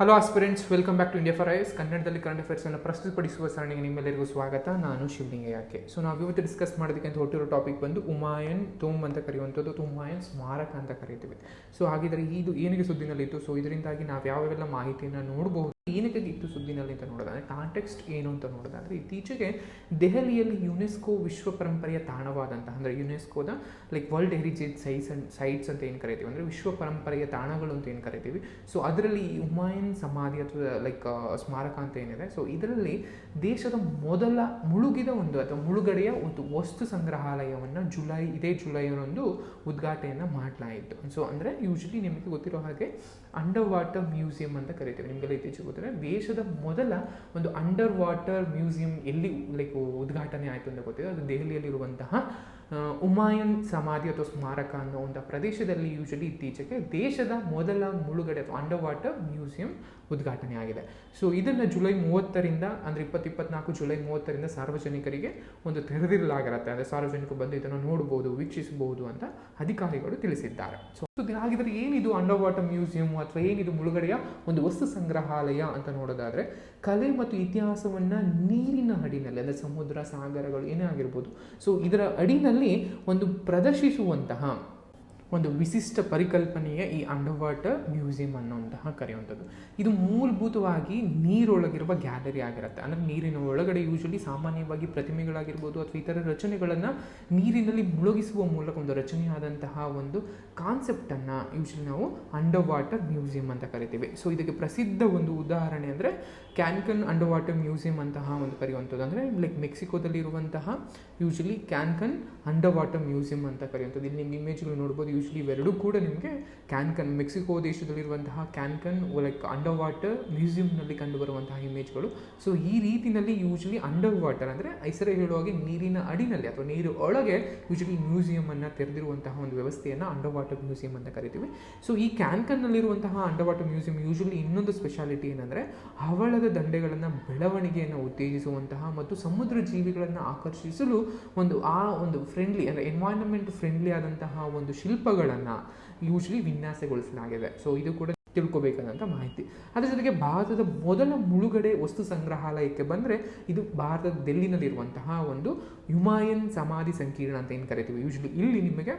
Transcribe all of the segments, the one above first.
Hello aspirants welcome back to India for IAS ಕನ್ನಡದಲ್ಲಿ current ಅಫೇರ್ಸನ್ನು ಪ್ರಸ್ತುತಪಡಿಸುವ ಸರಣಿಗೆ ನಿಮ್ಮೆಲ್ಲರಿಗೂ ಸ್ವಾಗತ. ನಾನು ಶಿವಲಿಂಗ ಯಾಕೆ ಸೊ ನಾವು ಇವತ್ತು ಡಿಸ್ಕಸ್ ಮಾಡೋದಕ್ಕೆ ಅಂತ ಹೊಟ್ಟಿರೋ ಟಾಪಿಕ್ ಬಂದು ಉಮಾಯನ್ ತೋಮ್ ಅಂತ ಕರೆಯುವಂಥದ್ದು. ಉಮಾಯನ್ ಸ್ಮಾರಕ ಅಂತ ಕರಿತೀವಿ ಸೊ ಹಾಗಿದ್ರೆ ಇದು ಏನಿಗೆ ಸುದ್ದಿನಲ್ಲಿತ್ತು? ಸೊ ಇದರಿಂದಾಗಿ ನಾವು ಯಾವೆಲ್ಲ ಮಾಹಿತಿಯನ್ನು ನೋಡಬಹುದು? ಏನಕ್ಕೆ ಇತ್ತು ಸುದ್ದಿನಲ್ಲಿ ಅಂತ ನೋಡೋದಾದ್ರೆ ಕಾಂಟೆಕ್ಸ್ಟ್ ಏನು ಅಂತ ನೋಡೋದಾದ್ರೆ, ಇತ್ತೀಚೆಗೆ ದೆಹಲಿಯಲ್ಲಿ ಯುನೆಸ್ಕೋ ವಿಶ್ವ ಪರಂಪರೆಯ ತಾಣವಾದಂತಹ, ಅಂದರೆ ಯುನೆಸ್ಕೋದ like world heritage sites and sites ಅಂತ ಏನು ಕರಿತೀವಿ, ಅಂದರೆ ವಿಶ್ವ ಪರಂಪರೆಯ ತಾಣಗಳು ಅಂತ ಏನು ಕರಿತೀವಿ. ಸೊ ಅದರಲ್ಲಿ ಹುಮಾಯುನ್ ಸಮಾಧಿ ಅಥವಾ ಲೈಕ್ ಸ್ಮಾರಕ ಅಂತ ಏನಿದೆ ಸೊ ಇದರಲ್ಲಿ ದೇಶದ ಮೊದಲ ಮುಳುಗಿದ ಒಂದು ಅಥವಾ ಮುಳುಗಡೆಯ ಒಂದು ವಸ್ತು ಸಂಗ್ರಹಾಲಯವನ್ನು ಜುಲೈ, ಇದೇ ಜುಲೈನೊಂದು ಉದ್ಘಾಟನೆಯನ್ನು ಮಾಡಲಾಯಿತು. ಸೊ ಅಂದರೆ ಯೂಶ್ವಲಿ ನಿಮಗೆ ಗೊತ್ತಿರೋ ಹಾಗೆ ಅಂಡರ್ ವಾಟರ್ ಮ್ಯೂಸಿಯಂ ಅಂತ ಕರಿತೀವಿ. ನಿಮಗೆಲ್ಲ ಇತ್ತೀಚೆಗೆ ಗೊತ್ತಿದೆ ದೇಶದ ಮೊದಲ ಒಂದು ಅಂಡರ್ ವಾಟರ್ ಮ್ಯೂಸಿಯಂ ಎಲ್ಲಿ ಲೈಕ್ ಉದ್ಘಾಟನೆ ಆಯಿತು ಅಂತ ಗೊತ್ತಿದೆ. ಅದು ದೆಹಲಿಯಲ್ಲಿರುವಂತಹ ಉಮಾಯನ್ ಸಮಾಧಿ ಅಥವಾ ಸ್ಮಾರಕ ಅನ್ನೋ ಒಂದು ಪ್ರದೇಶದಲ್ಲಿ ಯೂಶಲಿ ಇತ್ತೀಚೆಗೆ ದೇಶದ ಮೊದಲ ಮುಳುಗಡೆ ಅಥವಾ ಅಂಡರ್ ವಾಟರ್ ಮ್ಯೂಸಿಯಂ ಉದ್ಘಾಟನೆ ಆಗಿದೆ. ಸೊ ಇದನ್ನು ಜುಲೈ ಮೂವತ್ತರಿಂದ ಅಂದರೆ ಇಪ್ಪತ್ತು ಇಪ್ಪತ್ನಾಲ್ಕು ಜುಲೈ ಮೂವತ್ತರಿಂದ ಸಾರ್ವಜನಿಕರಿಗೆ ಒಂದು ತೆರೆದಿರಲಾಗಿರುತ್ತೆ ಅಂದರೆ ಸಾರ್ವಜನಿಕರು ಬಂದು ಇದನ್ನು ನೋಡ್ಬೋದು, ವೀಕ್ಷಿಸಬಹುದು ಅಂತ ಅಧಿಕಾರಿಗಳು ತಿಳಿಸಿದ್ದಾರೆ. ಸೊ ಹಾಗಿದ್ರೆ ಏನಿದು ಅಂಡರ್ ವಾಟರ್ ಮ್ಯೂಸಿಯಂ ಅಥವಾ ಏನಿದು ಮುಳುಗಡೆಯ ಒಂದು ವಸ್ತು ಸಂಗ್ರಹಾಲಯ ಅಂತ ನೋಡೋದಾದ್ರೆ ಕಲೆ ಮತ್ತು ಇತಿಹಾಸವನ್ನು ನೀರಿನ ಅಡಿನಲ್ಲಿ ಅಂದರೆ ಸಮುದ್ರ, ಸಾಗರಗಳು ಏನೇ ಆಗಿರ್ಬೋದು. ಸೊ ಇದರ ಅಡಿನಲ್ಲಿ ಒಂದು ಪ್ರದರ್ಶಿಸುವಂತಹ ಒಂದು ವಿಶಿಷ್ಟ ಪರಿಕಲ್ಪನೆಯ ಈ ಅಂಡರ್ ವಾಟರ್ ಮ್ಯೂಸಿಯಂ ಅನ್ನುವಂತಹ ಕರೆಯುವಂಥದ್ದು. ಇದು ಮೂಲಭೂತವಾಗಿ ನೀರೊಳಗಿರುವ ಗ್ಯಾಲರಿ ಆಗಿರುತ್ತೆ. ಅಂದರೆ ನೀರಿನ ಒಳಗಡೆ ಯೂಶಲಿ ಸಾಮಾನ್ಯವಾಗಿ ಪ್ರತಿಮೆಗಳಾಗಿರ್ಬೋದು ಅಥವಾ ಇತರ ರಚನೆಗಳನ್ನು ನೀರಿನಲ್ಲಿ ಮುಳುಗಿಸುವ ಮೂಲಕ ಒಂದು ರಚನೆಯಾದಂತಹ ಒಂದು ಕಾನ್ಸೆಪ್ಟನ್ನು ಯೂಶಲಿ ನಾವು ಅಂಡರ್ ವಾಟರ್ ಮ್ಯೂಸಿಯಂ ಅಂತ ಕರಿತೀವಿ. ಸೊ ಇದಕ್ಕೆ ಪ್ರಸಿದ್ಧ ಒಂದು ಉದಾಹರಣೆ ಅಂದರೆ ಕ್ಯಾನ್ಕನ್ ಅಂಡರ್ ವಾಟರ್ ಮ್ಯೂಸಿಯಂ ಅಂತಹ ಒಂದು ಕರೆಯುವಂಥದ್ದು. ಅಂದರೆ ಲೈಕ್ ಮೆಕ್ಸಿಕೋದಲ್ಲಿರುವಂತಹ usually Cancun underwater museum ಅಂತ ಕರೆಯುವಂಥದ್ದು. ಇಲ್ಲಿ ನಿಮ್ಮ ಇಮೇಜ್ಗಳು ನೋಡ್ಬೋದು. ಯೂಶಲಿ ಇವೆರಡೂ ಕೂಡ ನಿಮಗೆ ಕ್ಯಾನ್ಕನ್ ಮೆಕ್ಸಿಕೋ ದೇಶದಲ್ಲಿರುವಂತಹ ಕ್ಯಾನ್ಕನ್ ಲೈಕ್ ಅಂಡರ್ ವಾಟರ್ ಮ್ಯೂಸಿಯಂನಲ್ಲಿ ಕಂಡುಬರುವಂತಹ ಇಮೇಜ್ಗಳು ಸೊ ಈ ರೀತಿಯಲ್ಲಿ ಯೂಶಲಿ ಅಂಡರ್ ವಾಟರ್ ಅಂದರೆ ಹೆಸರೇ ಹೇಳುವಾಗೆ ನೀರಿನ ಅಡಿನಲ್ಲಿ ಅಥವಾ ನೀರು ಒಳಗೆ ಯೂಶಲಿ ಮ್ಯೂಸಿಯಮನ್ನು ತೆರೆದಿರುವಂತಹ ಒಂದು ವ್ಯವಸ್ಥೆಯನ್ನು ಅಂಡರ್ ವಾಟರ್ ಮ್ಯೂಸಿಯಂ ಅಂತ ಕರಿತೀವಿ. ಸೊ ಈ ಕ್ಯಾನ್ಕನ್ನಲ್ಲಿರುವಂತಹ ಅಂಡರ್ ವಾಟರ್ ಮ್ಯೂಸಿಯಂ ಯೂಶಲಿ ಇನ್ನೊಂದು ಸ್ಪೆಷಾಲಿಟಿ ಏನಂದರೆ ಹವಳದ ದಂಡೆಗಳನ್ನು ಬೆಳವಣಿಗೆಯನ್ನು ಉತ್ತೇಜಿಸುವಂತಹ ಮತ್ತು ಸಮುದ್ರ ಜೀವಿಗಳನ್ನು ಆಕರ್ಷಿಸಲು ಒಂದು ಆ ಒಂದು ಫ್ರೆಂಡ್ಲಿ ಅಂದರೆ ಎನ್ವೈರನ್ಮೆಂಟ್ ಫ್ರೆಂಡ್ಲಿ ಆದಂತಹ ಒಂದು ಶಿಲ್ಪಗಳನ್ನು ಯೂಶ್ವಲಿ ವಿನ್ಯಾಸಗೊಳಿಸಲಾಗಿದೆ. ಸೊ ಇದು ಕೂಡ ತಿಳ್ಕೊಬೇಕಾದಂಥ ಮಾಹಿತಿ. ಅದರ ಜೊತೆಗೆ ಭಾರತದ ಮೊದಲ ಮುಳುಗಡೆ ವಸ್ತು ಸಂಗ್ರಹಾಲಯಕ್ಕೆ ಬಂದರೆ ಇದು ಭಾರತದ ಡೆಲ್ಲಿನಲ್ಲಿರುವಂತಹ ಒಂದು ಹುಮಾಯನ್ ಸಮಾಧಿ ಸಂಕೀರ್ಣ ಅಂತ ಏನು ಕರಿತೀವಿ? ಯೂಶ್ವಲಿ ಇಲ್ಲಿ ನಿಮಗೆ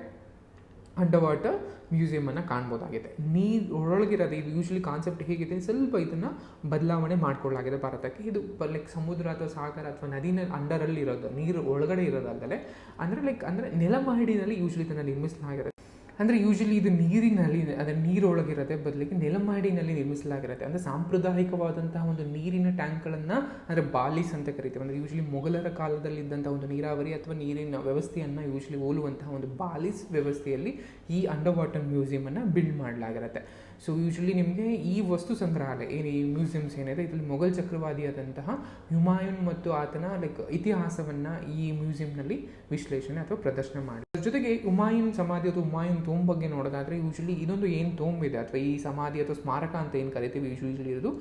ಅಂಡರ್ ವಾಟರ್ ಮ್ಯೂಸಿಯಮನ್ನು ಕಾಣ್ಬೋದಾಗಿದೆ. ನೀರು ಒಳಗಿರೋದು ಇದು ಯೂಶ್ವಲಿ ಕಾನ್ಸೆಪ್ಟ್ ಹೇಗಿದೆ ಸ್ವಲ್ಪ ಇದನ್ನು ಬದಲಾವಣೆ ಮಾಡ್ಕೊಳ್ಳಾಗಿದೆ ಭಾರತಕ್ಕೆ. ಇದು ಲೈಕ್ ಸಮುದ್ರ ಅಥವಾ ಸಾಗರ ಅಥವಾ ನದಿನ ಅಂಡರಲ್ಲಿ ಇರೋದು ನೀರು ಒಳಗಡೆ ಇರೋದಲ್ಲದೆ ಅಂದರೆ ಲೈಕ್ ಅಂದರೆ ನೆಲಮಹಡಿನಲ್ಲಿ ಯೂಶ್ವಲಿ ಇದನ್ನು ನಿರ್ಮಿಸಲಾಗಿರುತ್ತೆ ಅಂದರೆ ಯೂಶಲಿ ಇದು ನೀರಿನಲ್ಲಿ ಅಂದರೆ ನೀರೊಳಗಿರುತ್ತೆ ಬದಲಿಗೆ ನೆಲಮಹಡಿನಲ್ಲಿ ನಿರ್ಮಿಸಲಾಗಿರುತ್ತೆ. ಅಂದರೆ ಸಾಂಪ್ರದಾಯಿಕವಾದಂತಹ ಒಂದು ನೀರಿನ ಟ್ಯಾಂಕ್ಗಳನ್ನು ಅಂದರೆ ಬಾಲಿಸ್ ಅಂತ ಕರಿತೀವಿ. ಅಂದರೆ ಯೂಶಲಿ ಮೊಘಲರ ಕಾಲದಲ್ಲಿದ್ದಂಥ ಒಂದು ನೀರಾವರಿ ಅಥವಾ ನೀರಿನ ವ್ಯವಸ್ಥೆಯನ್ನು ಯೂಶಲಿ ಹೋಲುವಂತಹ ಒಂದು ಬಾಲಿಸ್ ವ್ಯವಸ್ಥೆಯಲ್ಲಿ ಈ ಅಂಡರ್ ವಾಟರ್ ಮ್ಯೂಸಿಯಮನ್ನು ಬಿಲ್ಡ್ ಮಾಡಲಾಗಿರುತ್ತೆ. ಸೊ ಯೂಶಲಿ ನಿಮಗೆ ಈ ವಸ್ತು ಸಂಗ್ರಹಾಲಯ, ಏನು ಈ ಮ್ಯೂಸಿಯಮ್ಸ್ ಏನಿದೆ, ಇದರಲ್ಲಿ ಮೊಘಲ್ ಚಕ್ರವಾದಿಯಾದಂತಹ ಹುಮಾಯೂನ್ ಮತ್ತು ಆತನ ಲೈಕ್ ಇತಿಹಾಸವನ್ನು ಈ ಮ್ಯೂಸಿಯಂನಲ್ಲಿ ವಿಶ್ಲೇಷಣೆ ಅಥವಾ ಪ್ರದರ್ಶನ ಮಾಡಿ. ಜೊತೆಗೆ ಹುಮಾಯೂನ್ ಸಮಾಧಿ ಅಥವಾ ಹುಮಾಯೂನ್ ತೋಂಬ್ ಬಗ್ಗೆ ನೋಡೋದಾದ್ರೆ ಯೂಶಲಿ ಇದೊಂದು ಏನು ತೋಂಬ್ ಇದೆ ಅಥವಾ ಈ ಸಮಾಧಿ ಅಥವಾ ಸ್ಮಾರಕ ಅಂತ ಏನು ಕರಿತೀವಿ ಯೂಶಲಿ ಇರೋದು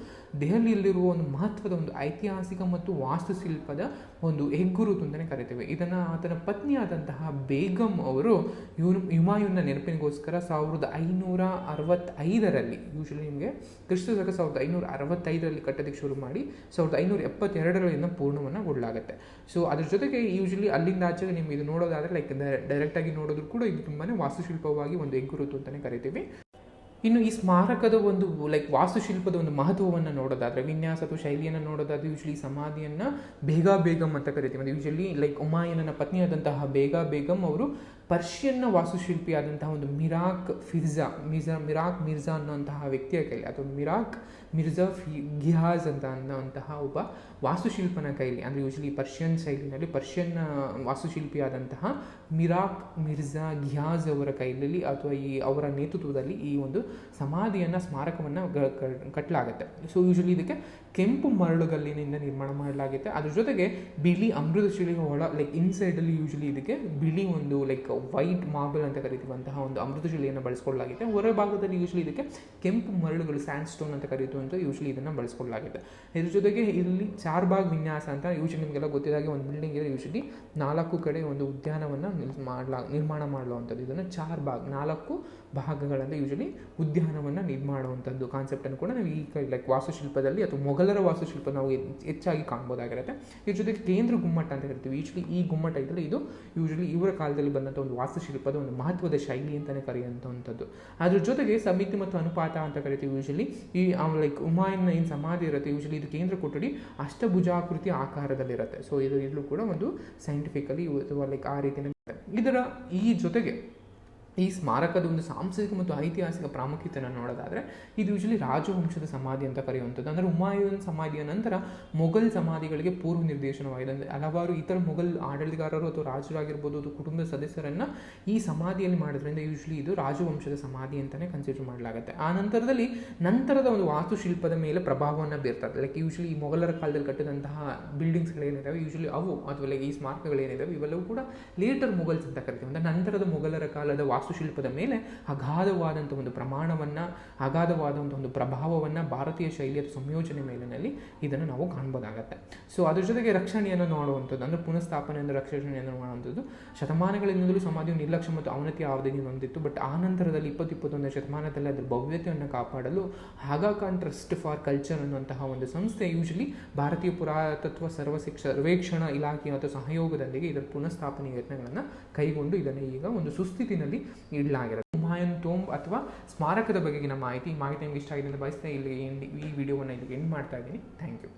ದೆಹಲಿಯಲ್ಲಿರುವ ಒಂದು ಮಹತ್ವದ ಒಂದು ಐತಿಹಾಸಿಕ ಮತ್ತು ವಾಸ್ತುಶಿಲ್ಪದ ಒಂದು ಹೆಗ್ಗುರುತು ಅಂತಲೇ ಕರಿತೇವೆ. ಇದನ್ನು ಆತನ ಪತ್ನಿಯಾದಂತಹ ಬೇಗಂ ಅವರು ಯು ಹುಮಾಯೂನ್ನ ನೆನಪಿನಗೋಸ್ಕರ ಸಾವಿರದ ಐನೂರ ಅರವತ್ತೈದರಲ್ಲಿ ಯೂಶಲಿ ನಿಮಗೆ ಕ್ರಿಸ್ತ ಸಾವಿರದ ಐನೂರ ಅರವತ್ತೈದರಲ್ಲಿ ಕಟ್ಟೋದಕ್ಕೆ ಶುರು ಮಾಡಿ ಸಾವಿರದ ಐನೂರ ಎಪ್ಪತ್ತೆರಡರಲ್ಲಿ ಪೂರ್ಣವನ್ನು ಗೊಳ್ಳಾಗುತ್ತೆ. ಸೊ ಅದ್ರ ಜೊತೆಗೆ ಯೂಶಲಿ ಅಲ್ಲಿಂದ ಆಚೆಗೆ ನಿಮ್ಗೆ ಇದು ನೋಡೋದಾದರೆ ಲೈಕ್ ಡೈರೆಕ್ಟಾಗಿ ನೋಡೋದು ಕೂಡ ಇದು ತುಂಬಾ ವಾಸ್ತುಶಿಲ್ಪವಾಗಿ ಒಂದು ಹೆಗ್ಗುರುತು ಅಂತಾನೆ ಕರಿತೀವಿ. ಇನ್ನು ಈ ಸ್ಮಾರಕದ ಒಂದು ಲೈಕ್ ವಾಸ್ತುಶಿಲ್ಪದ ಒಂದು ಮಹತ್ವವನ್ನು ನೋಡೋದಾದ್ರೆ, ವಿನ್ಯಾಸ ಅಥವಾ ಶೈಲಿಯನ್ನು ನೋಡೋದಾದ್ರೆ ಯೂಶ್ವಲಿ ಸಮಾಧಿಯನ್ನು ಬೇಗ ಬೇಗಂ ಅಂತ ಕರಿತೀವಿ. ಅಂದರೆ ಯೂಶ್ವಲಿ ಲೈಕ್ ಉಮಾಯನನ ಪತ್ನಿಯಾದಂತಹ ಬೇಗ ಬೇಗಂ ಅವರು ಪರ್ಷಿಯನ್ನ ವಾಸ್ತುಶಿಲ್ಪಿಯಾದಂತಹ ಒಂದು ಮಿರಾಕ್ ಫಿರ್ಜಾ, ಮಿರ್ಜಾ, ಮಿರಾಕ್ ಮಿರ್ಜಾ ಅನ್ನೋಂತಹ ವ್ಯಕ್ತಿಯ ಕೈಲಿ ಅಥವಾ ಮಿರಾಕ್ ಮಿರ್ಜಾ ಫಿ ಗಿಹಾಜ್ ಅಂತ ಅನ್ನೋಂತಹ ಒಬ್ಬ ವಾಸ್ತುಶಿಲ್ಪನ ಕೈಲಿ, ಅಂದರೆ ಯೂಶಲಿ ಪರ್ಷಿಯನ್ ಶೈಲಿನಲ್ಲಿ ಪರ್ಷಿಯನ್ ವಾಸ್ತುಶಿಲ್ಪಿಯಾದಂತಹ ಮಿರಾಕ್ ಮಿರ್ಜಾ ಗಿಯಾಜ್ ಅವರ ಕೈಲಲ್ಲಿ ಅಥವಾ ಈ ಅವರ ನೇತೃತ್ವದಲ್ಲಿ ಈ ಒಂದು ಸಮಾಧಿಯನ್ನು, ಸ್ಮಾರಕವನ್ನು ಕಟ್ಟಲಾಗುತ್ತೆ ಸೊ ಯೂಶಲಿ ಇದಕ್ಕೆ ಕೆಂಪು ಮರಳುಗಲ್ಲಿನಿಂದ ನಿರ್ಮಾಣ ಮಾಡಲಾಗುತ್ತೆ. ಅದ್ರ ಜೊತೆಗೆ ಬಿಳಿ ಅಮೃತಶಿಲೆಯ ಒಳ ಲೈಕ್ ಇನ್ಸೈಡಲ್ಲಿ ಯೂಶಲಿ ಇದಕ್ಕೆ ಬಿಳಿ ಒಂದು ಲೈಕ್ ವೈಟ್ ಮಾರ್ಬಲ್ ಅಂತ ಕರಿತೀವಂತಹ ಒಂದು ಅಮೃತಶಿಲೆಯನ್ನು ಬಳಸ್ಕೊಳ್ಳಲಾಗಿದೆ. ಹೊರ ಭಾಗದಲ್ಲಿ ಯೂಶ್ವಲಿ ಇದಕ್ಕೆ ಕೆಂಪು ಮರಳುಗಳು ಸ್ಯಾಂಡ್ ಸ್ಟೋನ್ ಅಂತ ಕರೀತುವಂಥ ಯೂಶ್ವಲಿ ಇದನ್ನು ಬಳಸ್ಕೊಳ್ಳಲಾಗಿದೆ. ಇದ್ರ ಜೊತೆಗೆ ಇಲ್ಲಿ ಚಾರ್ಬಾಗ್ ವಿನ್ಯಾಸ ಅಂತ ಯೂಶ್ವಲಿ ನಿಮಗೆಲ್ಲ ಗೊತ್ತಿದ್ದಾಗೆ ಒಂದು ಬಿಲ್ಡಿಂಗ್ ಇದೆ. ಯೂಶ್ವಲಿ ನಾಲ್ಕು ಕಡೆ ಒಂದು ಉದ್ಯಾನವನ್ನು ಮಾಡಲಾ, ನಿರ್ಮಾಣ ಮಾಡುವಂಥದ್ದು ಇದನ್ನು ಚಾರ್ ಬಾಗ್ ನಾಲ್ಕು ಭಾಗಗಳಲ್ಲಿ ಯೂಶಲಿ ಉದ್ಯಾನವನ್ನು ನಿರ್ಮಾಡುವಂಥದ್ದು ಕಾನ್ಸೆಪ್ಟನ್ನು ಕೂಡ ನಾವು ಈ ಲೈಕ್ ವಾಸ್ತುಶಿಲ್ಪದಲ್ಲಿ ಅಥವಾ ಮೊಘಲರ ವಾಸ್ತುಶಿಲ್ಪ ನಾವು ಹೆಚ್ಚ್- ಹೆಚ್ಚಾಗಿ ಕಾಣ್ಬೋದಾಗಿರುತ್ತೆ ಇದ್ರ ಜೊತೆಗೆ ಕೇಂದ್ರ ಗುಮ್ಮಟ ಅಂತ ಕರಿತೀವಿ. ಯೂಶಲಿ ಈ ಗುಮ್ಮಟ ಇದರಲ್ಲಿ ಇದು ಯೂಶಲಿ ಇವರ ಕಾಲದಲ್ಲಿ ಬಂದಂಥ ಒಂದು ವಾಸ್ತುಶಿಲ್ಪದ ಒಂದು ಮಹತ್ವದ ಶೈಲಿ ಅಂತಲೇ ಕರೆಯುವಂಥದ್ದು ಅದ್ರ ಜೊತೆಗೆ ಸಮಿತಿ ಮತ್ತು ಅನುಪಾತ ಅಂತ ಕರಿತೀವಿ ಯೂಶಲಿ ಈ ಲೈಕ್ ಉಮಾಯನ್ನ ಏನು ಸಮಾಧಿ ಇರುತ್ತೆ ಯೂಶಲಿ ಇದು ಕೇಂದ್ರ ಕೊಠಡಿ ಅಷ್ಟಭುಜಾಕೃತಿ ಆಕಾರದಲ್ಲಿರುತ್ತೆ. ಸೊ ಇದು ಇಲ್ಲೂ ಕೂಡ ಒಂದು ಸೈಂಟಿಫಿಕಲಿ ಲೈಕ್ ಆ ರೀತಿಯ ಇದರ ಈ ಜೊತೆಗೆ ಈ ಸ್ಮಾರಕದ ಒಂದು ಸಾಂಸ್ಕೃತಿಕ ಮತ್ತು ಐತಿಹಾಸಿಕ ಪ್ರಾಮುಖ್ಯತೆಯನ್ನು ನೋಡೋದಾದರೆ, ಇದು ಯೂಶಲಿ ರಾಜವಂಶದ ಸಮಾಧಿ ಅಂತ ಕರೆಯುವಂಥದ್ದು. ಅಂದರೆ ಹುಮಾಯೂನ್ ಸಮಾಧಿಯ ನಂತರ ಮೊಘಲ್ ಸಮಾಧಿಗಳಿಗೆ ಪೂರ್ವ ನಿರ್ದೇಶನವಾಗಿದೆ. ಅಂದರೆ ಹಲವಾರು ಇತರ ಮೊಘಲ್ ಆಡಳಿತಗಾರರು ಅಥವಾ ರಾಜರಾಗಿರ್ಬೋದು ಅಥವಾ ಕುಟುಂಬದ ಸದಸ್ಯರನ್ನು ಈ ಸಮಾಧಿಯಲ್ಲಿ ಮಾಡೋದ್ರಿಂದ ಯೂಶಲಿ ಇದು ರಾಜವಂಶದ ಸಮಾಧಿ ಅಂತಲೇ ಕನ್ಸಿಡರ್ ಮಾಡಲಾಗುತ್ತೆ. ಆ ನಂತರದಲ್ಲಿ ನಂತರದ ಒಂದು ವಾಸ್ತುಶಿಲ್ಪದ ಮೇಲೆ ಪ್ರಭಾವವನ್ನು ಬೀರ್ತದೆ ಲೈಕ್ ಯೂಶಲಿ ಈ ಮೊಘಲರ ಕಾಲದಲ್ಲಿ ಕಟ್ಟಿದಂತಹ ಬಿಲ್ಡಿಂಗ್ಸ್ಗಳೇನಿದ್ದಾವೆ ಯೂಶಲಿ ಅವು, ಅಥವಾ ಲೈಕ್ ಈ ಸ್ಮಾರಕಗಳೇನಿದ್ದಾವೆ ಇವೆಲ್ಲವೂ ಕೂಡ ಲೇಟರ್ ಮೊಘಲ್ಸ್ ಅಂತ ಕರಿತೀವಿ. ಅಂದರೆ ನಂತರದ ಮೊಘಲರ ಕಾಲದ ವಾಸ್ತುಶಿಲ್ಪದ ಮೇಲೆ ಅಗಾಧವಾದಂಥ ಒಂದು ಪ್ರಮಾಣವನ್ನು ಅಗಾಧವಾದಂಥ ಒಂದು ಪ್ರಭಾವವನ್ನು ಭಾರತೀಯ ಶೈಲಿಯ ಸಂಯೋಜನೆ ಮೇಲಿನಲ್ಲಿ ಇದನ್ನು ನಾವು ಕಾಣ್ಬೋದಾಗತ್ತೆ. ಸೊ ಅದ್ರ ಜೊತೆಗೆ ರಕ್ಷಣೆಯನ್ನು ನೋಡುವಂಥದ್ದು, ಅಂದರೆ ಪುನಃಸ್ಥಾಪನೆಯನ್ನು ರಕ್ಷಣೆಯನ್ನು ಮಾಡುವಂಥದ್ದು ಶತಮಾನಗಳಿಂದಲೂ ಸಮಾಧಿಯು ನಿರ್ಲಕ್ಷ್ಯ ಮತ್ತು ಅವನತಿಯ ಅವಧಿಯನ್ನು ಹೊಂದಿತ್ತು ಬಟ್ ಆ ನಂತರದಲ್ಲಿ ಇಪ್ಪತ್ತು ಇಪ್ಪತ್ತೊಂದನೇ ಶತಮಾನದಲ್ಲಿ ಅದರ ಭವ್ಯತೆಯನ್ನು ಕಾಪಾಡಲು ಹಾಗಾಕಾನ್ ಟ್ರಸ್ಟ್ ಫಾರ್ ಕಲ್ಚರ್ ಅನ್ನುವಂತಹ ಒಂದು ಸಂಸ್ಥೆ ಯೂಶಲಿ ಭಾರತೀಯ ಪುರಾತತ್ವ ಸರ್ವಶಿಕ್ಷ, ಸರ್ವೇಕ್ಷಣ ಇಲಾಖೆ ಮತ್ತು ಸಹಯೋಗದೊಂದಿಗೆ ಇದರ ಪುನಃಸ್ಥಾಪನೆ ಯತ್ನಗಳನ್ನು ಕೈಗೊಂಡು ಇದನ್ನು ಈಗ ಒಂದು ಸುಸ್ಥಿತಿನಲ್ಲಿ ಇಡಲಾಗಿರುತ್ತೆ ಹುಮಾಯೂನ್ ಟೋಂಬ್ ಅಥವಾ ಸ್ಮಾರಕದ ಬಗೆಗಿನ ಮಾಹಿತಿ ಮಾಹಿತಿ ನಿಮ್ಗೆ ಇಷ್ಟ ಆಗಿದೆ ಅಂತ ಬಯಸ್ತಾ ಇಲ್ಲಿ ಈ ವಿಡಿಯೋವನ್ನು ಇಲ್ಲಿ ಎಂಡ್ ಮಾಡ್ತಾ ಇದ್ದೀನಿ. Thank you